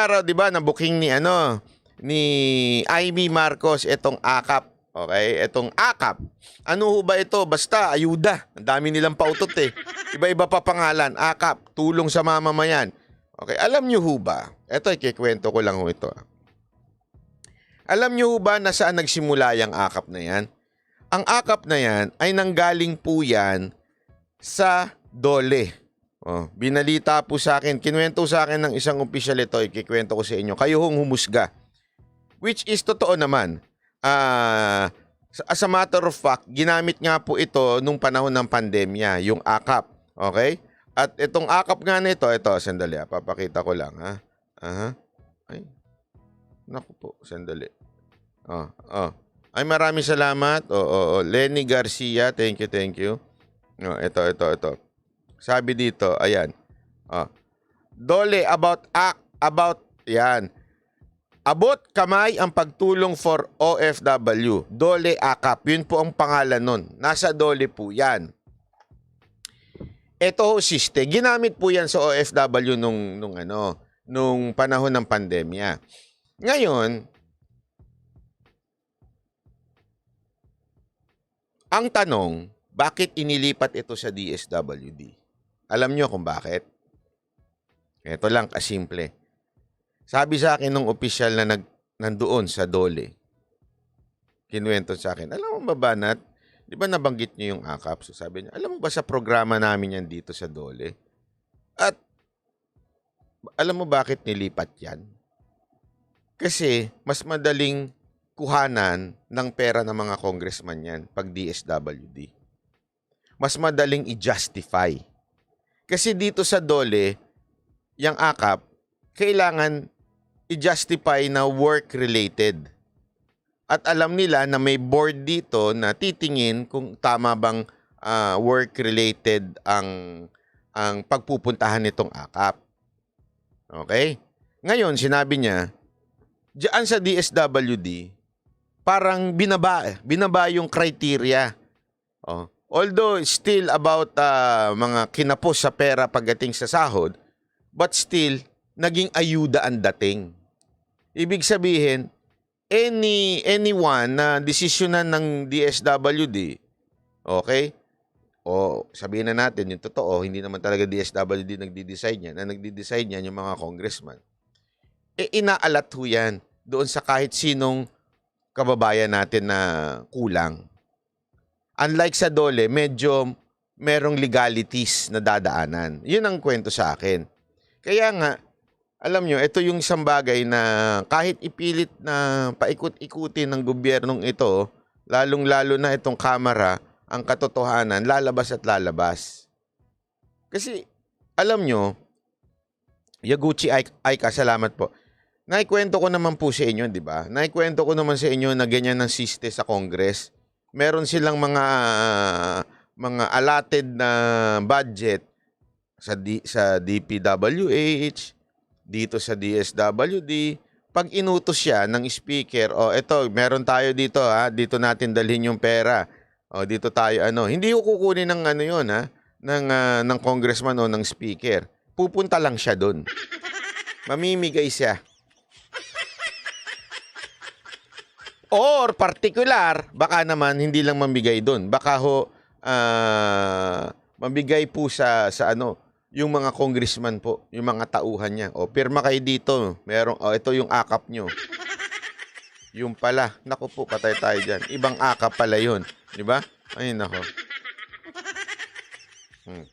araw, 'di ba, nabuking ni ano ni Amy Marcos itong akap. Okay? Itong akap. Ano ho ba ito? Basta ayuda. Ang dami nilang pautot eh. Iba-iba pa pangalan. Akap, tulong sa mamamayan. Okay, alam niyo ho ba? Ito ikikwento ko lang ho ito. ah. Alam niyo ho ba na saan nagsimula yung akap na yan? Ang akap na yan ay nanggaling po yan sa Dole. Oh, binalita po sa akin, kinuwento sa akin ng isang opisyal ito, ikikwento ko sa inyo. Kayo hong humusga. Which is totoo naman. Ah, as a matter of fact, ginamit nga po ito nung panahon ng pandemya, yung AKAP. Okay? At itong AKAP nga nito, ito, sandali, ah, papakita ko lang, ha? Aha. Ay. Naku po, sandali. Oh, oh. Ay, maraming salamat. Oo, oh, oh, Lenny Garcia, thank you, thank you. Oh, ito, ito, ito. Sabi dito, ayan. Oh. Dole about act about yan. Abot kamay ang pagtulong for OFW. Dole Akap. Yun po ang pangalan nun. Nasa Dole po yan. Ito ho, siste. Ginamit po yan sa OFW nung, nung, ano, nung panahon ng pandemya. Ngayon, ang tanong, bakit inilipat ito sa DSWD? Alam nyo kung bakit? Ito lang kasimple. Sabi sa akin nung opisyal na nag, nandoon sa Dole, kinuwento sa akin, alam mo ba, Banat, di ba nabanggit niyo yung AKAP? So sabi niya, alam mo ba sa programa namin yan dito sa Dole? At alam mo bakit nilipat yan? Kasi mas madaling kuhanan ng pera ng mga congressman yan pag DSWD. Mas madaling i-justify. Kasi dito sa Dole, yung AKAP, kailangan i-justify na work-related. At alam nila na may board dito na titingin kung tama bang ah, work-related ang ang pagpupuntahan nitong AKAP. Okay? Ngayon, sinabi niya, diyan sa DSWD, parang binaba, binaba yung criteria. Oh. Although still about ah, mga kinapos sa pera pagdating sa sahod, but still, naging ayuda ang dating. Ibig sabihin, any anyone na desisyonan ng DSWD, okay? O sabihin na natin, yung totoo, hindi naman talaga DSWD nagdi-decide niyan. Na nagdi-decide niyan yung mga congressman. E inaalat ho yan doon sa kahit sinong kababayan natin na kulang. Unlike sa Dole, medyo merong legalities na dadaanan. Yun ang kwento sa akin. Kaya nga, alam nyo, ito yung isang bagay na kahit ipilit na paikot-ikutin ng gobyernong ito, lalong-lalo na itong kamera, ang katotohanan, lalabas at lalabas. Kasi, alam nyo, Yaguchi Aika, salamat po. Naikwento ko naman po sa inyo, di ba? Naikwento ko naman sa inyo na ganyan ng siste sa Congress. Meron silang mga mga allotted na budget sa D- sa DPWH, dito sa DSWD, pag inutos siya ng speaker, oh, eto, meron tayo dito ha, dito natin dalhin yung pera. O dito tayo ano, hindi ko kukunin ng ano 'yon ha, ng ah, ng congressman o ng speaker. Pupunta lang siya doon. Mamimigay siya. Or particular, baka naman hindi lang mamigay doon. Baka ho ah, mabigay po sa sa ano, yung mga congressman po, yung mga tauhan niya. O pirma kayo dito. Merong oh, ito yung akap nyo. Yung pala, naku po, patay tayo diyan. Ibang akap pala 'yun, di ba? Ay nako. Hmm.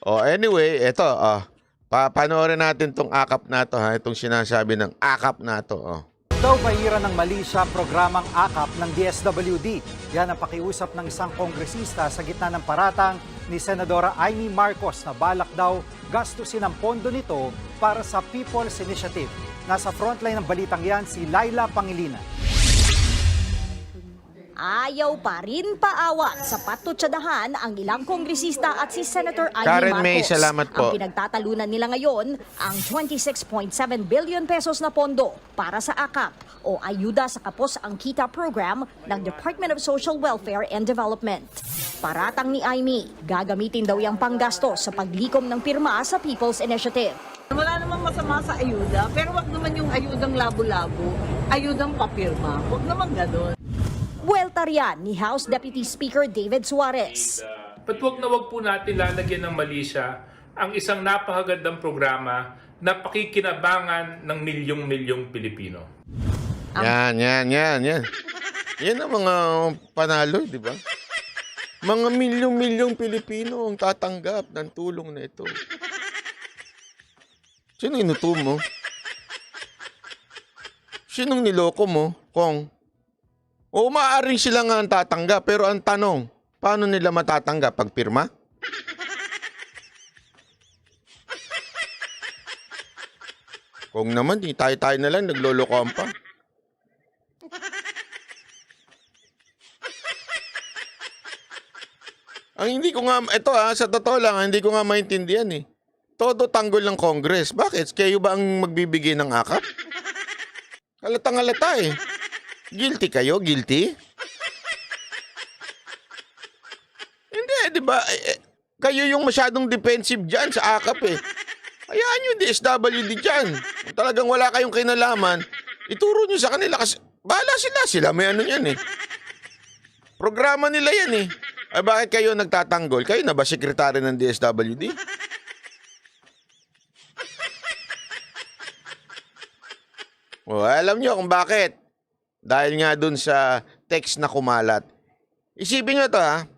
Oh, anyway, ito, oh. Pa panoorin natin tong akap na to, ha? Itong sinasabi ng akap na to, oh. Daw bahira ng mali sa programang AKAP ng DSWD. Yan ang pakiusap ng isang kongresista sa gitna ng paratang ni Senadora Amy Marcos na balak daw gastusin ang pondo nito para sa People's Initiative. Nasa frontline ng balitang yan si Laila Pangilinan. Ayaw pa rin paawat sa patutsadahan ang ilang kongresista at si Senator Amy Karen Marcos. May, salamat po. Ang pinagtatalunan nila ngayon ang 26.7 billion pesos na pondo para sa AKAP o Ayuda sa Kapos ang Kita program ng Department of Social Welfare and Development. Paratang ni Amy, gagamitin daw yung panggasto sa paglikom ng pirma sa People's Initiative. Wala namang masama sa ayuda, pero wag naman yung ayudang labo-labo, ayudang papirma. Wag naman ganun. Buwelta riyan ni House Deputy Speaker David Suarez. But wag na wag po natin lalagyan ng mali siya ang isang napakagandang programa na pakikinabangan ng milyong-milyong Pilipino. Yan, yan, yan, yan. Yan ang mga panalo, di ba? Mga milyong-milyong Pilipino ang tatanggap ng tulong na ito. Sino inuto mo? Sinong niloko mo, Kong? O maaaring sila nga ang tatanggap, pero ang tanong, paano nila matatanggap? Pag pirma? Kung naman, di tayo-tayo na lang, naglolokohan pa. Ang hindi ko nga, ito ha, sa totoo lang, hindi ko nga maintindihan eh. Todo tanggol ng Congress. Bakit? Kayo ba ang magbibigay ng akap? Halatang halata eh. Guilty kayo? Guilty? Hindi, di ba? Eh, eh, kayo yung masyadong defensive dyan sa akap eh. Hayaan nyo DSWD dyan. Kung talagang wala kayong kinalaman, ituro nyo sa kanila kasi bahala sila. Sila may ano yan eh. Programa nila yan eh. Ay bakit kayo nagtatanggol? Kayo na ba sekretary ng DSWD? O, alam nyo kung bakit. Dahil nga dun sa text na kumalat. Isipin nyo to ha.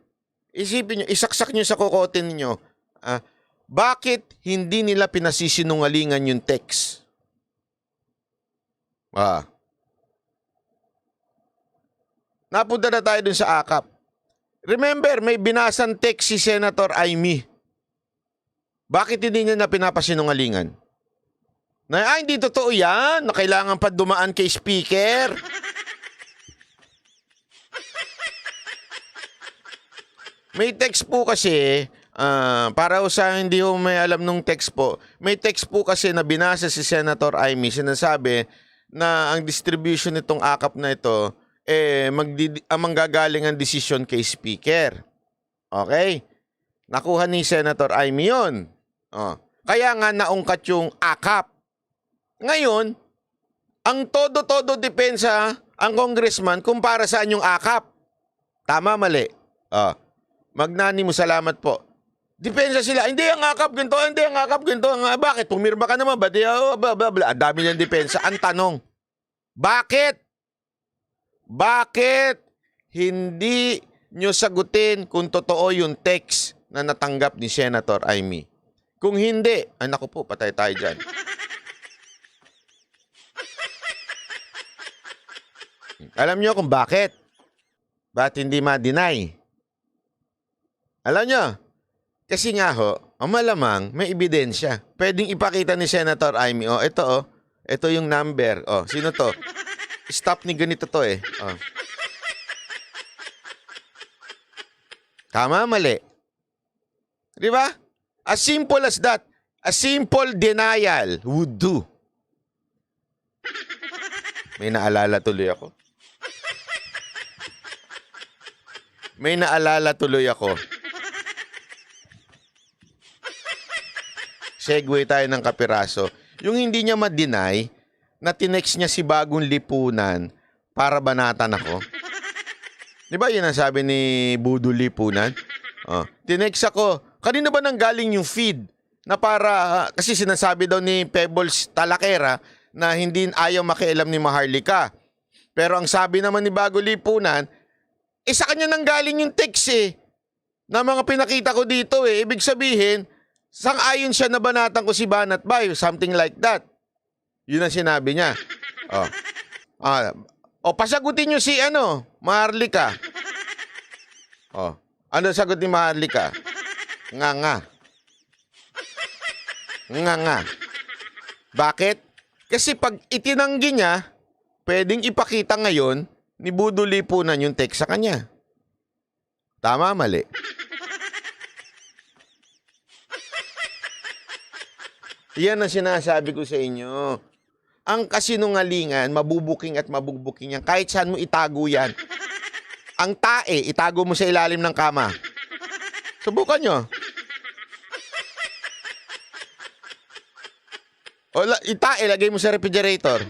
Isipin nyo, isaksak nyo sa kokote ninyo. Ah, bakit hindi nila pinasisinungalingan yung text? Ah. Napunta na tayo dun sa akap. Remember, may binasang text si Senator Amy. Bakit hindi niya na pinapasinungalingan? Na, ay, hindi totoo yan. Na kailangan pa dumaan kay speaker. May text po kasi, ah, para sa hindi ho may alam nung text po, may text po kasi na binasa si Senator Amy, sinasabi na ang distribution nitong akap na ito, eh, magdi- ang manggagaling ang desisyon kay Speaker. Okay? Nakuha ni Senator Amy yun. Oh. Kaya nga naungkat yung akap. Ngayon, ang todo-todo depensa ang congressman kung para saan yung akap. Tama, mali. Oh. Magnani mo, salamat po. Depensa sila. Hindi ang akap ganito, hindi ang akap ganito. Ang, ah, bakit? Pumirma ka naman ba? Di, oh, blah, blah, blah. Ang dami niyang depensa. Ang tanong, bakit? Bakit hindi nyo sagutin kung totoo yung text na natanggap ni Senator Amy? Kung hindi, ay naku po, patay tayo dyan. Alam nyo kung bakit? Ba't hindi ma-deny? Alam nyo, kasi nga ho, ang malamang may ebidensya. Pwedeng ipakita ni Senator Amy, oh, ito oh, ito yung number. Oh, sino to? Stop ni ganito to eh. Oh. Tama, mali. Di ba? As simple as that. A simple denial would do. May naalala tuloy ako. May naalala tuloy ako. Segue tayo ng kapiraso. Yung hindi niya ma-deny na tinext niya si Bagong Lipunan para banatan ako. Di ba yun ang sabi ni Budo Lipunan? Oh. Tinext ako, kanina ba nang galing yung feed na para, kasi sinasabi daw ni Pebbles Talakera na hindi ayaw makialam ni Maharlika. Pero ang sabi naman ni Bago Lipunan, eh sa kanya nang galing yung text eh. Na mga pinakita ko dito eh. Ibig sabihin, sang-ayon siya na banatan ko si Banat Bay, something like that. Yun ang sinabi niya. Oh. Ah, o pasagutin niyo si ano, Maharlika. Oh. Ano sagot ni Maharlika? Nga nga. Nga nga. Bakit? Kasi pag itinanggi niya, pwedeng ipakita ngayon ni Budo Lipunan yung text sa kanya. Tama, mali. Yan ang sinasabi ko sa inyo. Ang kasinungalingan, mabubuking at mabubuking yan. Kahit saan mo itago yan. Ang tae, itago mo sa ilalim ng kama. Subukan nyo. O, itae, lagay mo sa refrigerator.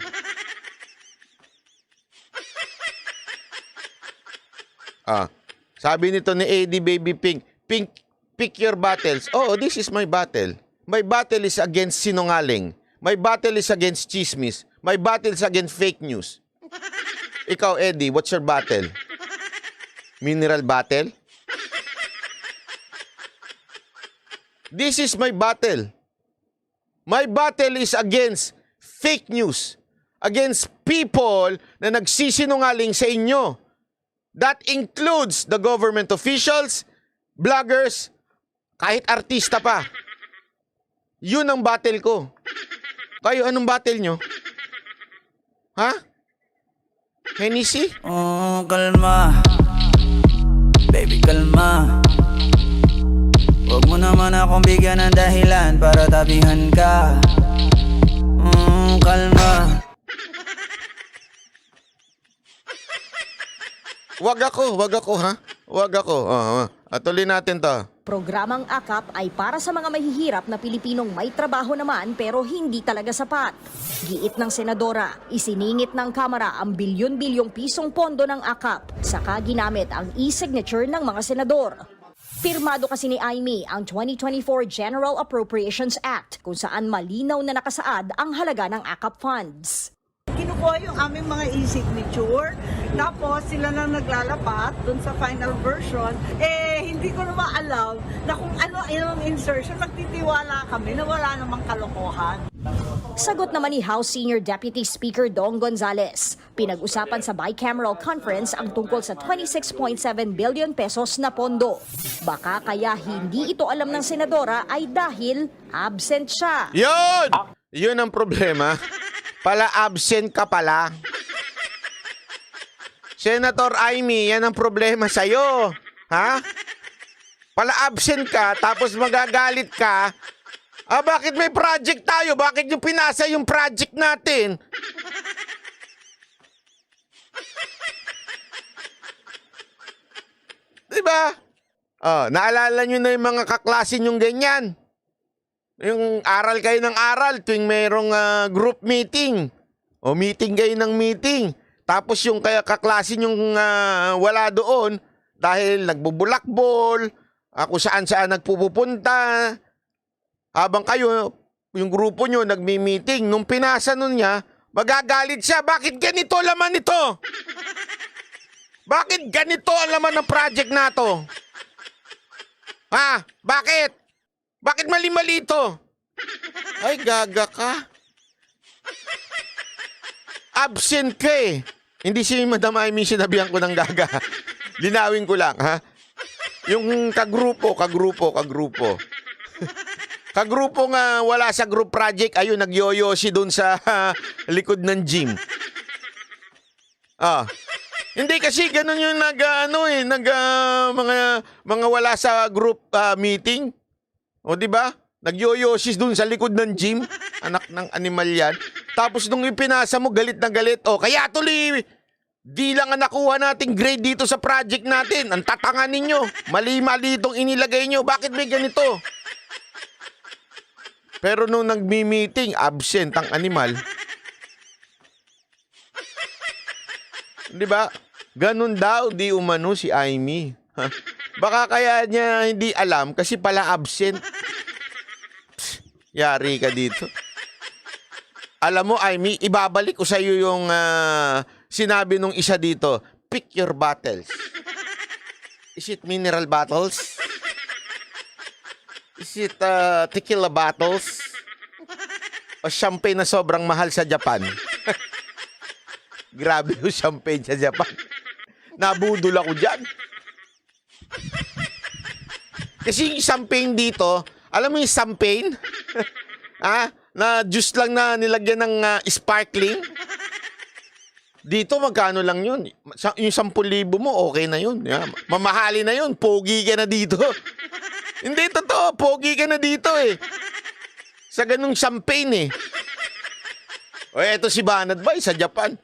Ah, sabi nito ni AD Baby Pink, Pink, pick your battles. Oh, this is my battle. My battle is against sinungaling. My battle is against chismis. My battle is against fake news. Ikaw, Eddie, what's your battle? Mineral battle? This is my battle. My battle is against fake news. Against people na nagsisinungaling sa inyo. That includes the government officials, vloggers, kahit artista pa. Yun ang battle ko. Kayo, anong battle nyo? Ha? Hennessy? Oh, kalma Baby, kalma Huwag mo naman akong bigyan ng dahilan para tabihan ka Mm, kalma Wag ako, wag ako ha? Wag ako. Uh, tuloy natin to. Programang AKAP ay para sa mga mahihirap na Pilipinong may trabaho naman pero hindi talaga sapat. Giit ng senadora, isiningit ng Kamara ang bilyon-bilyong pisong pondo ng AKAP saka ginamit ang e-signature ng mga senador. Pirmado kasi ni Aimee ang 2024 General Appropriations Act kung saan malinaw na nakasaad ang halaga ng AKAP funds. Kinukuha yung aming mga e-signature, tapos sila na naglalapat dun sa final version. Eh, hindi ko naman alam na kung ano yung insertion, magtitiwala kami na wala namang kalokohan. Sagot naman ni House Senior Deputy Speaker Dong Gonzales. Pinag-usapan sa bicameral conference ang tungkol sa 26.7 billion pesos na pondo. Baka kaya hindi ito alam ng senadora ay dahil absent siya. Yun! Yun ang problema. Pala absent ka pala. Senator Amy, yan ang problema sa'yo. Ha? Pala absent ka, tapos magagalit ka. Ah, bakit may project tayo? Bakit yung pinasa yung project natin? Diba? Oh, naalala nyo na yung mga kaklase nyong ganyan. Yung aral kayo ng aral tuwing mayroong ah, group meeting. O meeting kayo ng meeting. Tapos yung kaya kaklase yung wala doon dahil nagbubulakbol, ako saan saan nagpupunta. Habang kayo, yung grupo nyo nagmi-meeting, nung pinasa nun niya, magagalit siya. Bakit ganito laman ito? Bakit ganito ang laman ng project na to? Ha? Bakit? Bakit mali-mali ito? Ay, gaga ka. Absent ka eh. Hindi si Madam Amy sinabihan ko ng gaga. Linawin ko lang, ha? Yung kagrupo, kagrupo, kagrupo. kagrupo nga wala sa group project, ayun, nagyoyosi doon sa likod ng gym. Ah. Hindi kasi ganun yung nag ano eh, nag ah, mga mga wala sa group ah, meeting. O di ba? Nagyoyosis dun sa likod ng gym. Anak ng animal yan. Tapos nung ipinasa mo, galit na galit. O kaya tuloy, di lang ang nakuha nating grade dito sa project natin. Ang tatanga ninyo. Mali-mali itong inilagay nyo. Bakit may ganito? Pero nung nagmi-meeting, absent ang animal. Di ba? Ganun daw di umano si Amy. Ha? Baka kaya niya hindi alam kasi pala absent. Yari ka dito. Alam mo, Amy, ibabalik ko sa iyo yung ah, sinabi nung isa dito. Pick your battles. Is it mineral bottles? Is it ah, tequila bottles? O champagne na sobrang mahal sa Japan? Grabe yung champagne sa Japan. Nabudol ako dyan. Kasi yung champagne dito, alam mo yung champagne? ha? Na juice lang na nilagyan ng ah, sparkling? Dito, magkano lang yun? Yung 10,000 mo, okay na yun. Yeah. Mamahali na yun. Pogi ka na dito. Hindi, totoo. Pogi ka na dito eh. Sa ganung champagne eh. O eto si Banat Bay sa Japan.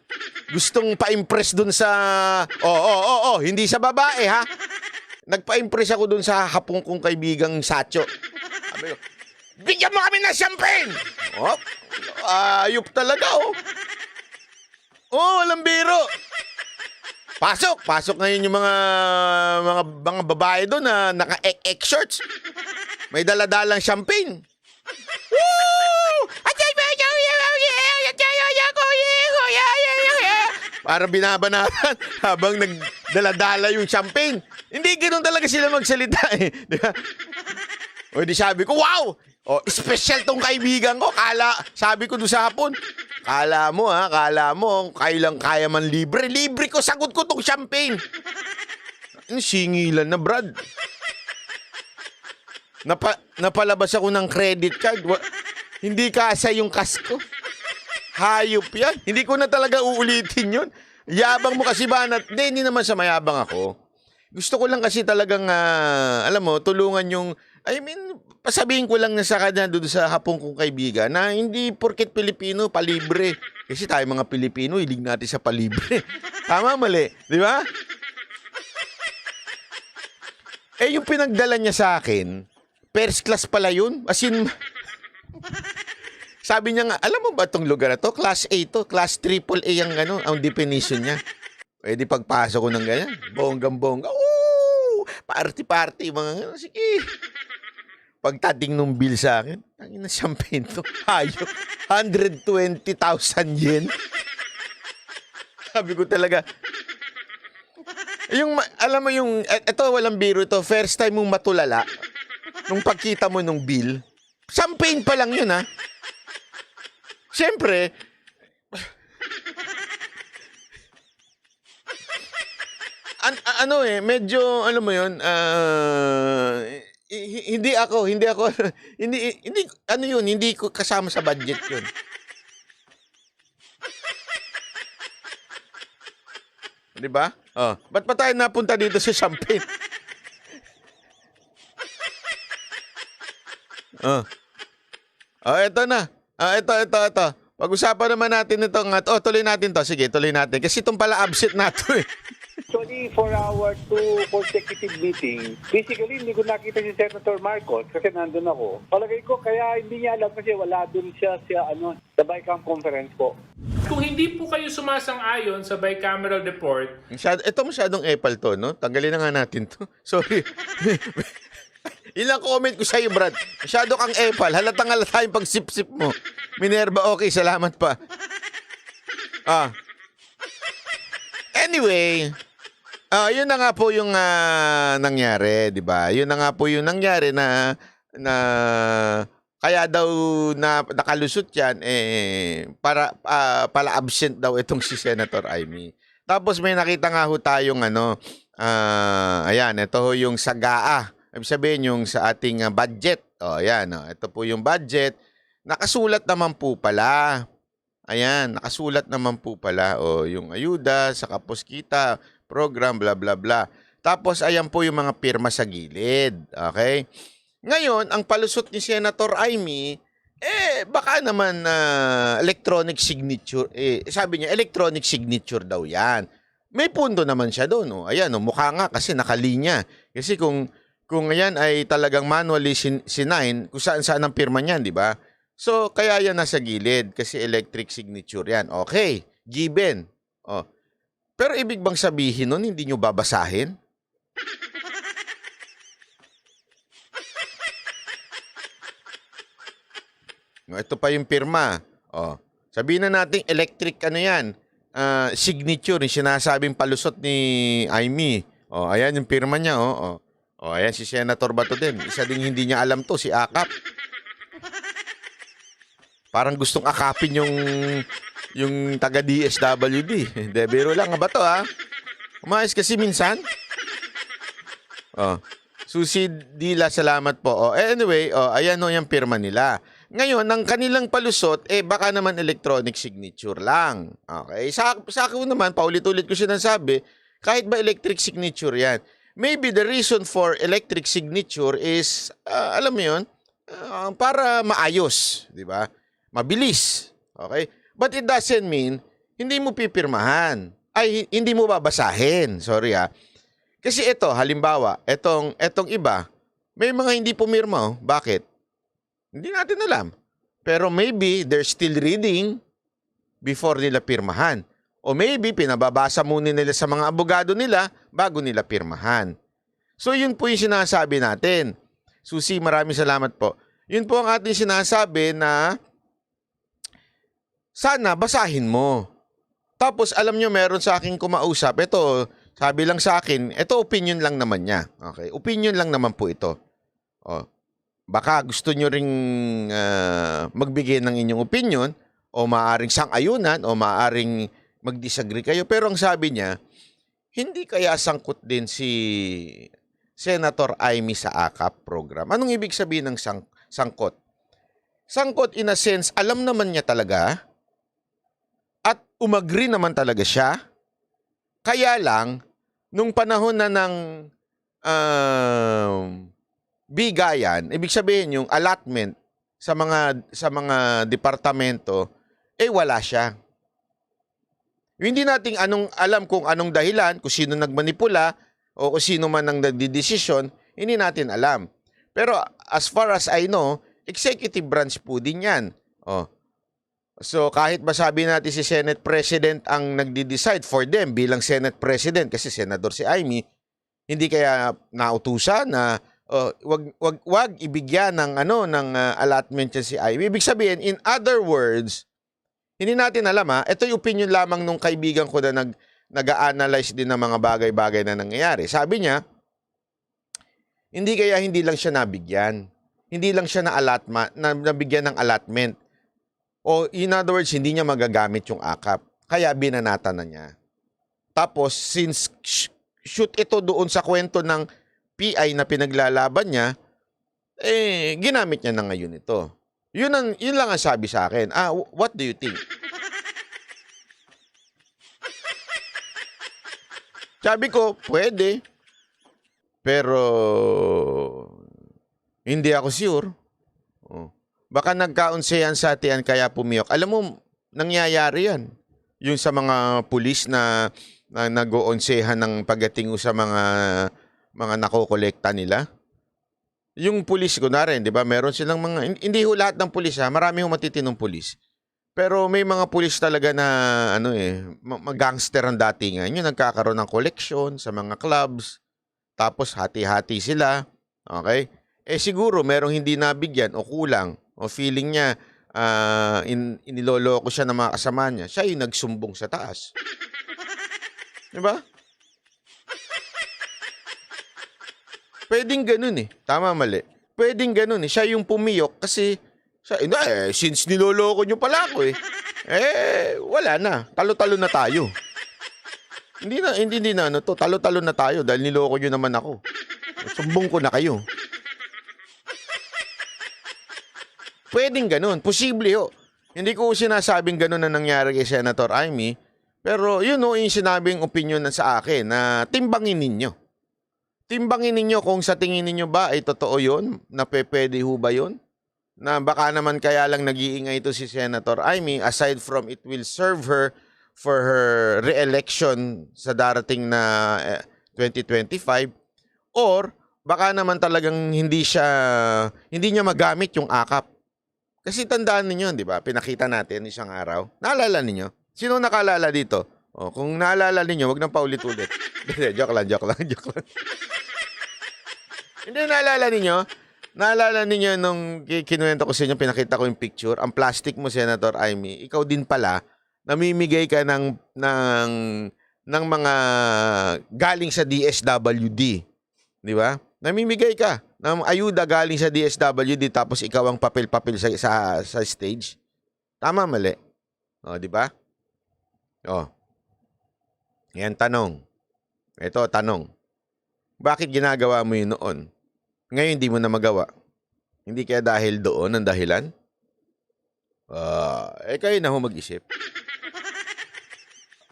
Gustong pa-impress dun sa... Oo, oh, oo, oh, oo. Oh, Hindi sa babae ha. Nagpa-impress ako dun sa hapong kong kaibigang Sacho. Sabi ko, bigyan mo kami ng champagne! Oh, ayop talaga oh. Oh, walang biro. Pasok, pasok ngayon yung mga mga mga babae doon na naka-ek shirts. May daladalang champagne. Woo! Para binabanatan habang nagdaladala yung champagne. Hindi ganoon talaga sila magsalita eh. Di ba? O di sabi ko, wow! O, special tong kaibigan ko. Kala, sabi ko doon sa hapon, kala mo ha, kala mo, kailang kaya man libre. Libre ko, sagot ko tong champagne. Ano, singilan na, Brad. Napa, napalabas ako ng credit card. Wa- hindi kasa yung kasko. Hayop yan. Hindi ko na talaga uulitin yun. Yabang mo kasi ba? Na, hindi, hindi naman sa mayabang ako. Gusto ko lang kasi talagang, ah, alam mo, tulungan yung, I mean, pasabihin ko lang na sa kanya doon sa hapong kong kaibigan na hindi porket Pilipino, palibre. Kasi tayo mga Pilipino, hilig natin sa palibre. Tama, mali. Di ba? Eh, yung pinagdala niya sa akin, first class pala yun. As in, sabi niya nga, alam mo ba itong lugar na to? Class A to. Class triple A ang, ano, ang definition niya. Pwede pagpasok ko ng ganyan. Bonggang-bongga. Ooh! Party-party. Mga ano. Sige. Pagtating nung bill sa akin, tangin na champagne to. Hayo. 120,000 yen. Sabi ko talaga, yung, alam mo yung, et- eto walang biro ito, first time mong matulala, nung pagkita mo nung bill, champagne pa lang yun ha. Siyempre, an- ano eh, medyo, ano mo yun, hi- hindi ako, hindi ako, hindi, hindi, ano yun, hindi ko kasama sa budget yun. Di ba? Oh, ba't pa tayo napunta dito sa champagne? oh. Oh, eto na. Ah, ito, ito, ito. Pag-usapan naman natin itong, at oh, tuloy natin to. Sige, tuloy natin. Kasi itong pala absent na to eh. Actually, for our two consecutive meetings, basically hindi ko nakita si Senator Marcos kasi nandun ako. Palagay ko kaya hindi niya alam kasi wala dun siya sa ano, sa BICAM conference po. Kung hindi po kayo sumasang-ayon sa bicameral report, Masyado, ito masyadong epal to, no? Tanggalin na nga natin to. Sorry. Ilang comment ko sa'yo, Brad. Masyado kang epal. Halatang halata yung pagsip-sip mo. Minerva, okay. Salamat pa. Ah. Anyway, ah, yun na nga po yung ah, nangyari, di ba? Yun na nga po yung nangyari na na kaya daw na nakalusot yan eh para ah, pala absent daw itong si Senator Amy. Tapos may nakita nga ho tayong ano ah, ayan ito ho yung sagaa. Ibig sabihin yung sa ating ah, budget. Oh, ayan oh. Ito po yung budget. Nakasulat naman po pala. Ayan, nakasulat naman po pala o yung ayuda sa kapuskita program bla bla bla. Tapos ayan po yung mga pirma sa gilid, okay? Ngayon, ang palusot ni Senator Amy eh baka naman na electronic signature eh sabi niya electronic signature daw 'yan. May punto naman siya doon, oh. Ayan, oh, mukha nga kasi nakalinya. Kasi kung kung ayan ay talagang manually sin- sinign, kung saan saan ang pirma niyan, di ba? So, kaya yan nasa gilid kasi electric signature yan. Okay, given. Oh. Pero ibig bang sabihin nun, hindi nyo babasahin? No, ito pa yung pirma. Oh. Sabihin na natin electric ano yan, ah, signature, yung sinasabing palusot ni Amy. Oh, ayan yung pirma niya, oh. oh. Oh, ayan si Senator Bato din. Isa ding hindi niya alam to, si Akap. Parang gustong akapin yung yung taga DSWD. Hindi, biro lang ba to ha? Umayos kasi minsan. Oh. Susi Dila, salamat po. Oh, anyway, oh, ayan o yung pirma nila. Ngayon, ang kanilang palusot, eh baka naman electronic signature lang. Okay? Sa, sa akin naman, paulit-ulit ko sinasabi, kahit ba electric signature yan, maybe the reason for electric signature is, ah, alam mo yun, ah, para maayos, di ba? Mabilis. Okay? But it doesn't mean, hindi mo pipirmahan. Ay, hi- hindi mo babasahin. Sorry ah. Kasi ito, halimbawa, etong, etong iba, may mga hindi pumirma. Oh. Bakit? Hindi natin alam. Pero maybe they're still reading before nila pirmahan. O maybe pinababasa muna nila sa mga abogado nila bago nila pirmahan. So yun po yung sinasabi natin. Susi, maraming salamat po. Yun po ang ating sinasabi na sana basahin mo. Tapos alam nyo, meron sa akin kumausap. Ito, sabi lang sa akin, ito opinion lang naman niya. Okay? Opinion lang naman po ito. O, baka gusto nyo ring ah, magbigay ng inyong opinion o maaring sang-ayunan o maaring mag-disagree kayo. Pero ang sabi niya, hindi kaya sangkot din si Senator Amy sa AKAP program. Anong ibig sabihin ng sang- sangkot? Sangkot in a sense, alam naman niya talaga at umagri naman talaga siya. Kaya lang, nung panahon na ng um, bigayan, ibig sabihin yung allotment sa mga sa mga departamento, eh wala siya. Hindi nating anong alam kung anong dahilan, kung sino nagmanipula o kung sino man ang nagdidesisyon, hindi natin alam. Pero as far as I know, executive branch po din yan. Oh. So kahit ba sabi natin si Senate President ang nagdi-decide for them bilang Senate President kasi senador si Amy, hindi kaya nautusan na oh, wag wag wag ibigyan ng ano ng ah, allotment niya si Amy. Ibig sabihin in other words, hindi natin alam ha. Ito yung opinion lamang nung kaibigan ko na nag nag-analyze din ng mga bagay-bagay na nangyayari. Sabi niya, hindi kaya hindi lang siya nabigyan. Hindi lang siya na allotment, na, nabigyan ng allotment. O in other words, hindi niya magagamit yung akap. Kaya binanata na niya. Tapos, since sh- shoot ito doon sa kwento ng PI na pinaglalaban niya, eh, ginamit niya na ngayon ito. Yun, ang, yun lang ang sabi sa akin. Ah, wh- what do you think? Sabi ko, pwede. Pero, hindi ako sure. Oh. Baka nagkaunsehan sa atian kaya pumiyok. Alam mo, nangyayari yan. Yung sa mga pulis na, na nag-oonsehan ng pagdating sa mga mga nakokolekta nila. Yung pulis, kunwari, di ba, meron silang mga, hin- hindi ho lahat ng pulis ha, marami ho matitinong pulis. Pero may mga pulis talaga na, ano eh, ma- ma- gangster ang datingan. Yung nagkakaroon ng collection sa mga clubs, tapos hati-hati sila, okay? Eh siguro merong hindi nabigyan o kulang o feeling niya ah, in, iniloloko siya ng mga kasama niya. Siya yung nagsumbong sa taas. Di ba? Pwedeng ganun eh. Tama, mali. Pwedeng ganun eh. Siya yung pumiyok kasi, siya, eh, since niloloko nyo pala ako eh. Eh, wala na. Talo-talo na tayo. Hindi na, hindi, hindi na ano to. Talo-talo na tayo dahil niloko nyo naman ako. Sumbong ko na kayo. Pwedeng ganun. Posible ho. Hindi ko sinasabing ganun na nangyari kay Senator Amy. Pero yun o yung sinabing opinion na sa akin na timbangin ninyo. Timbangin ninyo kung sa tingin ninyo ba ay totoo yun? Na pwede ho ba yun? Na baka naman kaya lang nag-iingay ito si Senator Amy aside from it will serve her for her re-election sa darating na eh, 2025 or baka naman talagang hindi siya hindi niya magamit yung akap. Kasi tandaan ninyo, di ba? Pinakita natin isang araw. Naalala ninyo? Sino nakalala dito? O, kung naalala ninyo, wag nang paulit-ulit. Joke lang, joke lang, joke lang. Hindi naalala ninyo? Naalala ninyo nung ki- kinuwento ko sa inyo, pinakita ko yung picture, ang plastic mo, Senator Amy, ikaw din pala, namimigay ka ng, ng, ng mga galing sa DSWD. Di ba? Namimigay ka ng ayuda galing sa DSWD tapos ikaw ang papel-papel sa, sa, sa stage. Tama, mali. O, di ba? O. Yan, tanong. Ito, tanong. Bakit ginagawa mo yun noon? Ngayon, hindi mo na magawa. Hindi kaya dahil doon ang dahilan? Ah, eh kayo na ho mag-isip.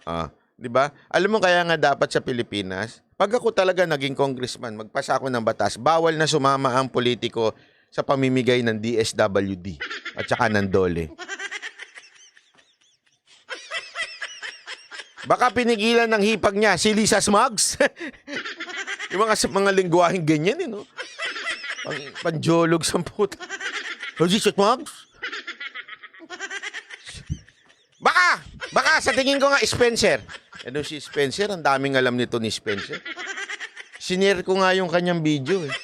Ah, 'di ba? Alam mo kaya nga dapat sa Pilipinas, pag ako talaga naging congressman, magpasa ako ng batas, bawal na sumama ang politiko sa pamimigay ng DSWD at saka ng DOLE. Baka pinigilan ng hipag niya si Lisa Smugs. Yung mga mga lingwaheng ganyan, eh, no? Pang, panjolog sa puta. Lisa Smugs? Baka! Baka sa tingin ko nga Spencer. Ano si Spencer? Ang daming alam nito ni Spencer. Sinare ko nga yung kanyang video eh.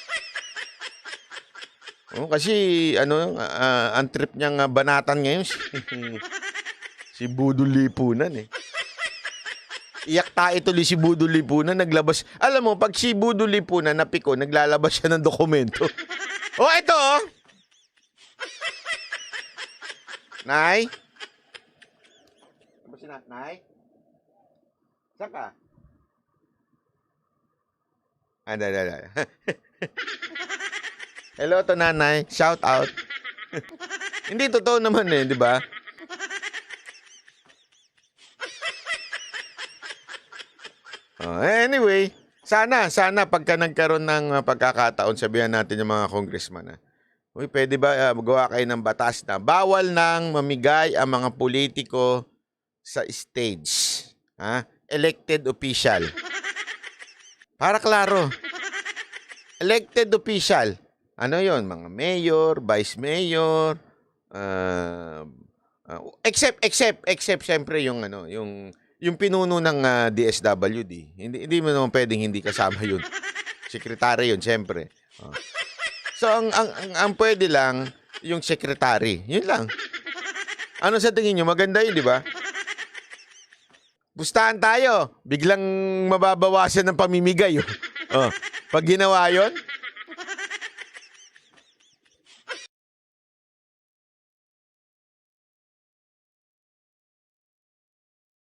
Oh, kasi ano, ah, ang trip niyang ah, banatan ngayon si, si Budol Lipunan eh. Iyak tayo tuloy si Budol Lipunan, naglabas. Alam mo, pag si Budol Lipunan napiko, naglalabas siya ng dokumento. oh, ito oh. Nay? Si na- Nay? Saan ka? Ah, da, da, da. Hello to nanay. Shout out. Hindi totoo naman eh, di ba? Oh, anyway, sana, sana pagka nagkaroon ng uh, pagkakataon, sabihan natin yung mga congressman, ha? Uy, pwede ba uh, magawa kayo ng batas na bawal nang mamigay ang mga politiko sa stage? Ha? Elected official. Para klaro. Elected official. Ano yon Mga mayor, vice mayor, uh, uh, except, except, except, syempre yung ano, yung yung pinuno ng ah, DSWD, hindi, hindi mo naman pwedeng hindi kasama yun. Sekretary yun, syempre. Oh. So, ang, ang, ang, ang pwede lang, yung sekretary. Yun lang. Ano sa tingin nyo? Maganda yun, di ba? Pustahan tayo. Biglang mababawasan ng pamimigay. Oh. Pag ginawa yun,